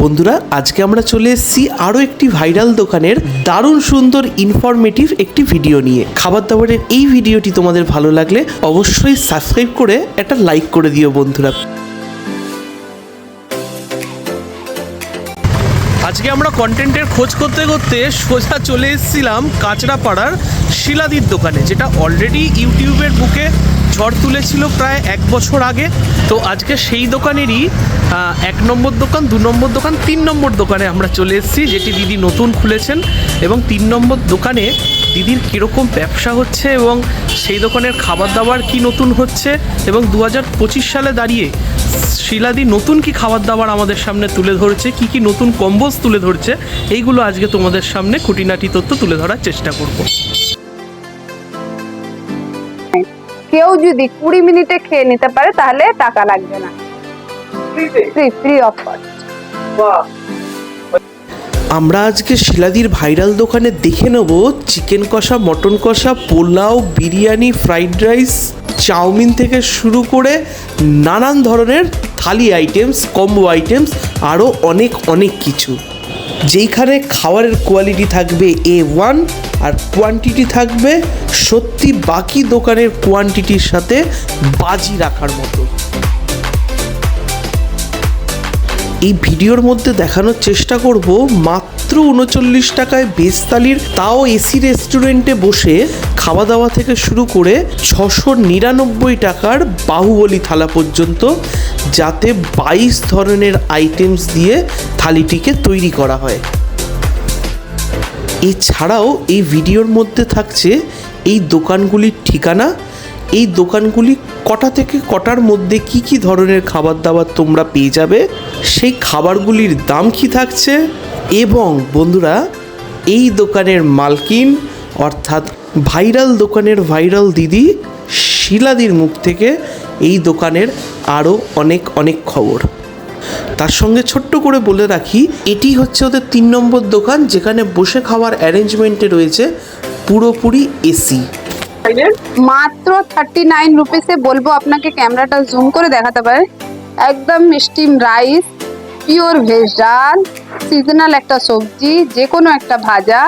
বন্ধুরা, আজকে আমরা চলে এসেছি আরও একটি ভাইরাল দোকানের দারুণ সুন্দর ইনফরমেটিভ একটি ভিডিও নিয়ে। খাবার দাবারের এই ভিডিওটি তোমাদের ভালো লাগলে অবশ্যই সাবস্ক্রাইব করে একটা লাইক করে দিও বন্ধুরা। আজকে আমরা কন্টেন্টের খোঁজ করতে করতে সোজা চলে এসেছিলাম কাঁচরাপাড়ার শিলাদির দোকানে, যেটা অলরেডি ইউটিউবের বুকে ঝড় তুলেছিল প্রায় এক বছর আগে। তো আজকে সেই দোকানেরই এক নম্বর দোকান, দু নম্বর দোকান, তিন নম্বর দোকানে আমরা চলে এসেছি, যেটি দিদি নতুন খুলেছেন। এবং তিন নম্বর দোকানে দিদির কীরকম ব্যবসা হচ্ছে এবং সেই দোকানের খাবার দাবার কি নতুন হচ্ছে এবং দু সালে দাঁড়িয়ে শিলাদি নতুন কি খাবার দাবার আমাদের সামনে তুলে ধরছে, কি কি নতুন কম্বোজ তুলে ধরছে, এইগুলো আজকে তোমাদের সামনে খুঁটিনাটি তথ্য তুলে ধরার চেষ্টা করব। কেউ যদি কুড়ি মিনিটে খেয়ে নিতে পারে তাহলে টাকা লাগবে না। ফ্রি ফ্রি অফ কস্ট আমরা আজকে শিলাদির ভাইরাল দোকানে দেখে নেব চিকেন কষা মটন কষা pulao biryani fried rice chowmein থেকে শুরু করে নানান ধরনের থালি আইটেমস কম্বো আইটেমস আরও অনেক অনেক কিছু। যেইখানে খাবারের কোয়ালিটি থাকবে এ ওয়ান আর কোয়ান্টিটি থাকবে সত্যি বাকি দোকানের কোয়ান্টিটির সাথে বাজি রাখার মতো। এই ভিডিওর মধ্যে দেখানোর চেষ্টা করব মাত্র উনচল্লিশ টাকায় থালির, তাও এসি রেস্টুরেন্টে বসে খাওয়া দাওয়া থেকে শুরু করে ছশো নিরানব্বই টাকার বাহুবলী থালা পর্যন্ত যাতে বাইশ ধরনের আইটেমস দিয়ে থালিটিকে তৈরি করা হয়। এছাড়াও এই ভিডিওর মধ্যে থাকছে এই দোকানগুলির ঠিকানা। এই দোকানগুলি কটা থেকে কটার মধ্যে কি কি ধরনের খাবার দাবার তোমরা পেয়ে যাবে, সেই খাবারগুলির দাম কি থাকছে এবং বন্ধুরা, এই দোকানের মালকিন অর্থাৎ ভাইরাল দোকানের ভাইরাল দিদি শিলাদির মুখ থেকে এই দোকানের আরও অনেক অনেক খবর। তার সঙ্গে ছোট্ট করে বলে রাখি, এটি হচ্ছে ওদের তিন নম্বর দোকান যেখানে বসে খাওয়ার অ্যারেঞ্জমেন্টে রয়েছে পুরোপুরি এসি। মাত্র থার্টি নাইন রুপিসে বলব আপনাকে ক্যামেরাটা জুম করে দেখাতে পারে। একদম স্টিম রাইস পিওর ভেজ ডাল সিজনাল একটা সবজি যে কোনো একটা ভাজা,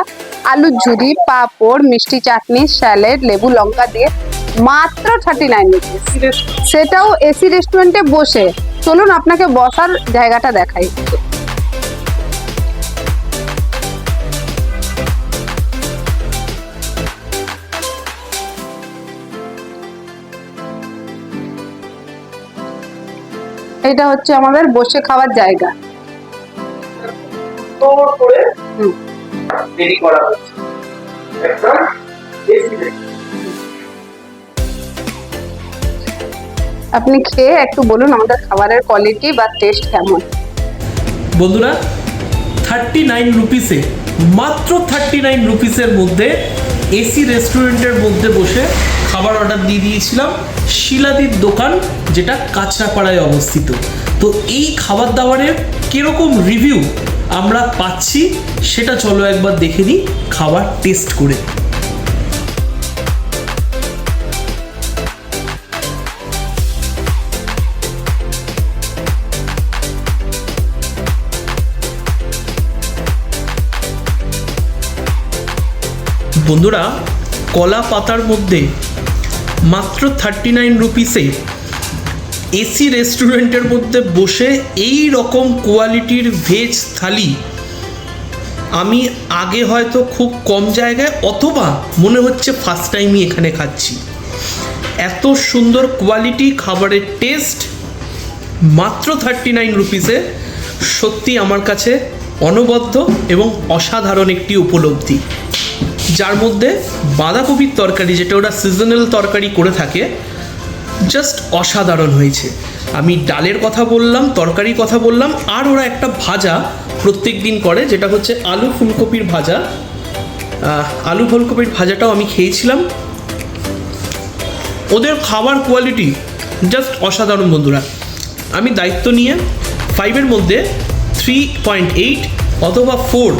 আলুর ঝুরি, পাঁপড়, মিষ্টি চাটনি, স্যালাড, লেবু, লঙ্কা দিয়ে মাত্র থার্টি নাইন রুপিস সেটাও এসি রেস্টুরেন্টে বসে। চলুন আপনাকে বসার জায়গাটা দেখাই। এটা হচ্ছে আমাদের বসে খাওয়ার জায়গা। করে হুম। করা হচ্ছে। একটা আপনি খেয়ে একটু বলুন আমাদের খাবারের কোয়ালিটি বা টেস্ট কেমন? বন্ধুরা থার্টি নাইন রুপিসে মাত্র থার্টি নাইন রুপিসের মধ্যে এসি রেস্টুরেন্টের মধ্যে বসে খাবার অর্ডার দিয়ে দিয়েছিলাম। শিলাদির দোকান, যেটা কাঁচরাপাড়ায় অবস্থিত। তো এই খাবার দাবারের কীরকম রিভিউ আমরা পাচ্ছি, সেটা চলো একবার দেখে নিই, খাবার টেস্ট করে। বন্ধুরা, কলা পাতার মধ্যে মাত্র থার্টি নাইন রুপিসে এসি রেস্টুরেন্টের মধ্যে বসে এই রকম কোয়ালিটির ভেজ থালি আমি আগে হয়তো খুব কম জায়গায় অথবা মনে হচ্ছে ফার্স্ট টাইমই এখানে খাচ্ছি। এত সুন্দর কোয়ালিটি খাবারের টেস্ট মাত্র থার্টি নাইন রুপিসে সত্যি আমার কাছে অনবদ্য এবং অসাধারণ একটি উপলব্ধি। যার মধ্যে বাঁধাকপির তরকারি, যেটা ওরা সিজনাল তরকারি করে থাকে জাস্ট অসাধারণ হয়েছে। আমি ডালের কথা বললাম, তরকারির কথা বললাম, আর ওরা একটা ভাজা প্রত্যেক দিন করে, যেটা হচ্ছে আলু ফুলকপির ভাজা। আলু ফুলকপির ভাজাটাও আমি খেয়েছিলাম। ওদের খাবার কোয়ালিটি জাস্ট অসাধারণ, বন্ধুরা। আমি দায়িত্ব নিয়ে ফাইভের মধ্যে থ্রি পয়েন্ট এইট অথবা ফোর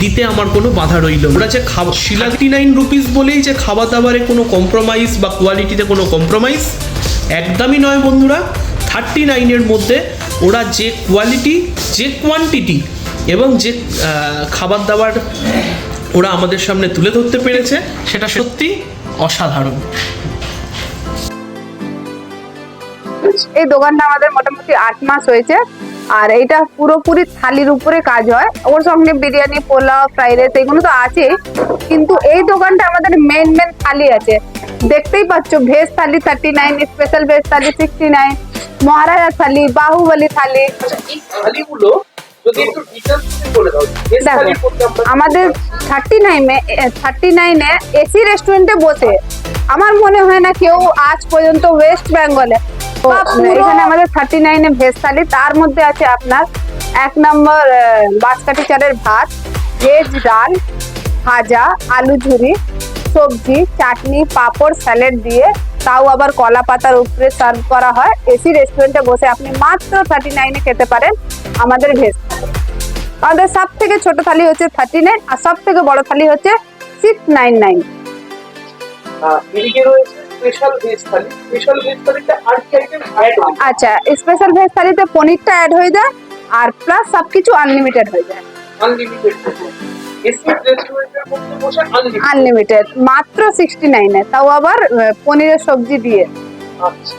দিতে আমার কোনো বাধা রইল। ওরা যে খাবার শিলাটি নাইন রুপিস বলেই যে খাবার দাবারে কোনো কম্প্রোমাইজ বা কোয়ালিটিতে কোনো কম্প্রোমাইজ একদমই নয় বন্ধুরা। থার্টি নাইনের মধ্যে ওরা যে কোয়ালিটি যে কোয়ান্টিটি এবং যে খাবার দাবার ওরা আমাদের সামনে তুলে ধরতে পেরেছে, সেটা সত্যি অসাধারণ। এই দোকানটা আমাদের মোটামুটি আট মাস হয়েছে। আর এটা পুরোপুরি থালির উপরে কাজ হয়। ওর সঙ্গে বিরিয়ানি পোলাও ফ্রাইড রাইস এগুলো তো আছে কিন্তু এই দোকানটা আমাদের মেন মেন থালি আছে। দেখতেই পাচ্ছ veg thali thirty nine special veg thali sixty nine Maharaja thali Bahubali thali. থালিগুলো আমাদের থার্টি নাইনে থার্টি নাইনে এসি রেস্টুরেন্টে বসে। আমার মনে হয় না কেউ আজ পর্যন্ত ওয়েস্ট বেঙ্গলে এখানে আমাদের থার্টি নাইনে ভেজ থালি তার মধ্যে আছে আপনার এক নম্বর বাঁশকাঠি চালের ভাত ভেজ ডাল ভাজা আলু ঝুরি সবজি চাটনি পাঁপড় স্যালাড দিয়ে তাও আবার কলা পাতার উপরে সার্ভ করা হয়। এসি রেস্টুরেন্টে বসে আপনি মাত্র থার্টি নাইনে খেতে পারেন আমাদের ভেজ থালি। আমাদের সব থেকে ছোট থালি হচ্ছে থার্টি নাইন আর সব থেকে বড় থালি হচ্ছে সিক্স নাইন নাইন রয়েছে। Special veg thali special veg থালিতে আর কি আইটেম অ্যাড হয় আচ্ছা স্পেশাল ভেজ থালিতে পনিরটা অ্যাড হয়ে যায় আর প্লাস সবকিছু আনলিমিটেড হয়ে যায়। আনলিমিটেড মাত্র সিক্সটি নাইনে তাও আবার পনিরের সবজি দিয়ে। আচ্ছা।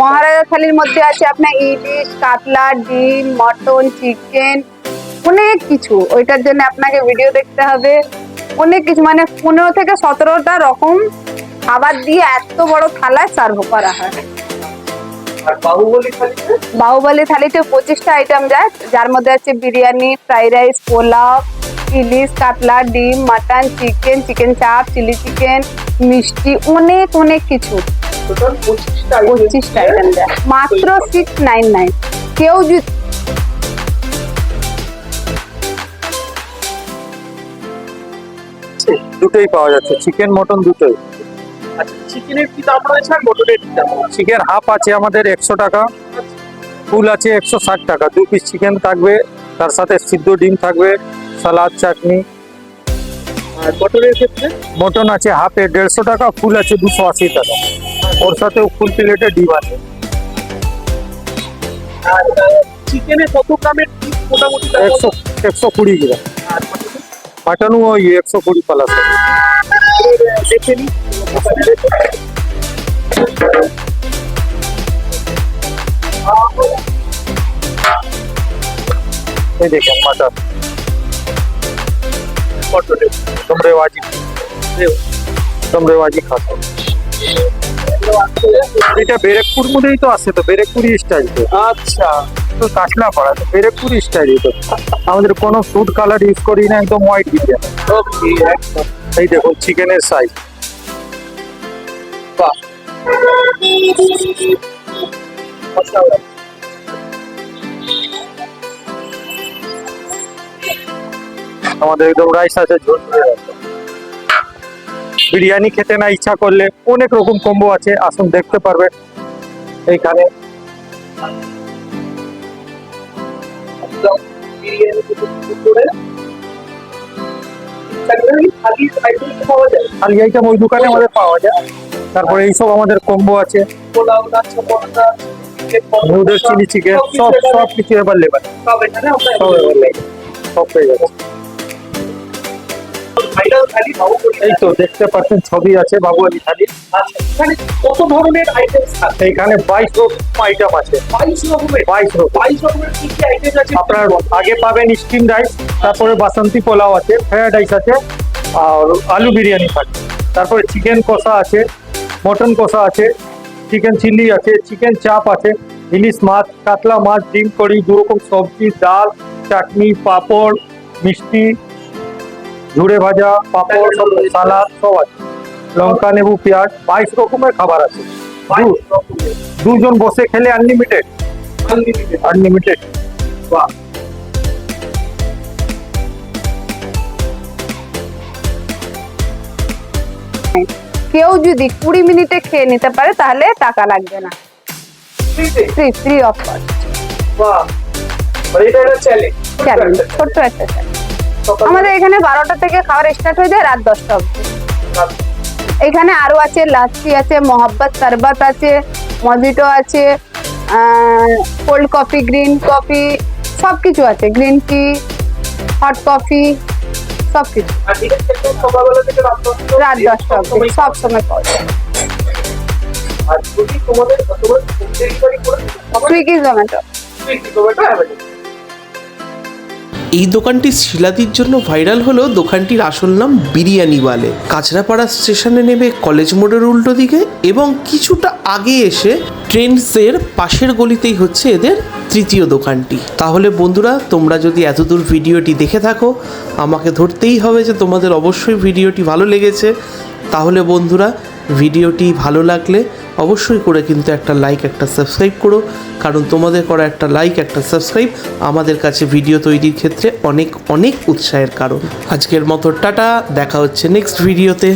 মহারাজা থালির মধ্যে আছে আপনার ইলিশ কাতলা ডিম মটন চিকেন অনেক কিছু। ওইটার জন্য আপনাকে ভিডিও দেখতে হবে। অনেক কিছু মানে পনেরো থেকে সতেরোটা রকম খাবার দিয়ে এত বড় থালায় সার্ভ করা হয়। বাহুবলী থালিতে পঁচিশটা আইটেম যায় যার মধ্যে আছে বিরিয়ানি ফ্রাইড রাইস পোলাও ইলিশ কাতলা ডিম mutton chicken chicken chaap chilli chicken মিষ্টি অনেক অনেক কিছু। পঁচিশটা পঁচিশটা আইটেম যায়। মাত্র সিক্স নাইন নাইন কেউ যদি দুটোই পাওয়া যাচ্ছে। চিকেন মটন দুটোই। আচ্ছা চিকেনের কি দাম রয়েছে আর মটনের কি দাম চিকেন হাফ আছে আমাদের একশো টাকা ফুল আছে একশো ষাট টাকা। দু পিস চিকেন থাকবে তার সাথে সিদ্ধ ডিম থাকবে সালাদ চাটনি। আর মটনের ক্ষেত্রে? মটন আছে হাফে দেড়শো টাকা ফুল আছে দুশো আশি টাকা। ওর সাথেও ফুল প্লেটে ডিম আছে। আর চিকেনে কত গ্রামের একশো একশো কুড়ি গ্রাম। মাটনও ওই একশো কুড়ি নিই এই দেখেন মটনের তোমরেওয়াজি তোমরেওয়াজি খাসা এটা ব্যারেকপুর মধ্যেই তো আছে তো ব্যারেকপুরি স্টাইল তো। আচ্ছা। তো কাটলা পড়া তো ব্যারেকপুরি স্টাইল আমাদের কোনো ফুড কালার ইউজ করি না, একদম হোয়াইট বিরিয়ানি এই দেখুন চিকেনের সাইজ আমাদের একদম রাইস আছে, ঝোল বিরিয়ানি খেতে না ইচ্ছা করলে অনেক রকম কম্বো আছে, আসুন দেখতে পারবেন এইখানে আইটেম ওই দোকানে আমাদের পাওয়া যায়। তারপরে এইসব আমাদের কম্বো আছে। চিলি চিকেন, সব সব কিছু এবার লেবার সব এখানে সব এবার সব পেয়ে যাচ্ছে। এই তো দেখতে পাচ্ছেন ছবি আছে বাবু আলী থালি আচ্ছা এখানে কত ধরনের আইটেম থাকে এইখানে বাইশ রকম আইটেম আছে। বাইশ রকমের? বাইশ রকম। বাইশ রকমের কি কি আইটেম আছে? আপনার আগে পাবেন স্টিম রাইস তারপরে বাসন্তী পোলাও আছে ফ্রাইড রাইস আছে আর আলু বিরিয়ানি থাকে তারপরে চিকেন কষা আছে মটন কষা আছে চিকেন চিলি আছে চিকেন চাপ আছে ইলিশ মাছ কাতলা মাছ ডিম কড়ি দু রকম সবজি ডাল চাটনি পাঁপড় মিষ্টি ঝুড়ে ভাজা পাঁপড় সব সালাদ সব আছে লঙ্কা লেবু পেঁয়াজ বাইশ রকমের খাবার আছে। বাইশ রকমের। দুজন বসে খেলে আনলিমিটেড আনলিমিটেড আনলিমিটেড বাহ। কেউ যদি কুড়ি মিনিটে খেয়ে নিতে পারে তাহলে টাকা লাগবে না। ফ্রিতে ফ্রি ফ্রি অফ কস্ট বাহ। মানে এটা একটা চ্যালেঞ্জ চ্যালেঞ্জ ছোট্ট একটা চ্যালেঞ্জ আমাদের এখানে বারোটা থেকে খাবার স্টার্ট হয়ে যায় রাত দশটা অবধি। এখানে আরও আছে লাচ্ছি আছে মোহাব্বত শরবত আছে মজিটো আছে কোল্ড কফি গ্রিন কফি সব কিছু আছে। গ্রিন টি হট কফি সব কিছু রাত দশটা অবধি সব সময় পাওয়া যায়। সুইগি জোম্যাটো কিলোমিটার অ্যাভেলেবল এই দোকানটি শিলাদির জন্য ভাইরাল হলেও দোকানটির আসল নাম বিরিয়ানি বিরিয়ানিওয়ালে কাঁচরাপাড়া স্টেশনে নেমে কলেজ মোড়ের উল্টো দিকে এবং কিছুটা আগে এসে ট্রেন্ডসের পাশের গলিতেই হচ্ছে এদের তৃতীয় দোকানটি। তাহলে বন্ধুরা, তোমরা যদি এতদূর ভিডিওটি দেখে থাকো, আমাকে ধরতেই হবে যে তোমাদের অবশ্যই ভিডিওটি ভালো লেগেছে। তাহলে বন্ধুরা ভিডিওটি ভালো লাগলে অবশ্যই করে কিন্তু একটা লাইক একটা সাবস্ক্রাইব করো। কারণ তোমাদের করা একটা লাইক একটা সাবস্ক্রাইব আমাদের কাছে ভিডিও তৈরির ক্ষেত্রে অনেক অনেক উৎসাহের কারণ। আজকের মতো টাটা, দেখা হচ্ছে নেক্সট ভিডিওতে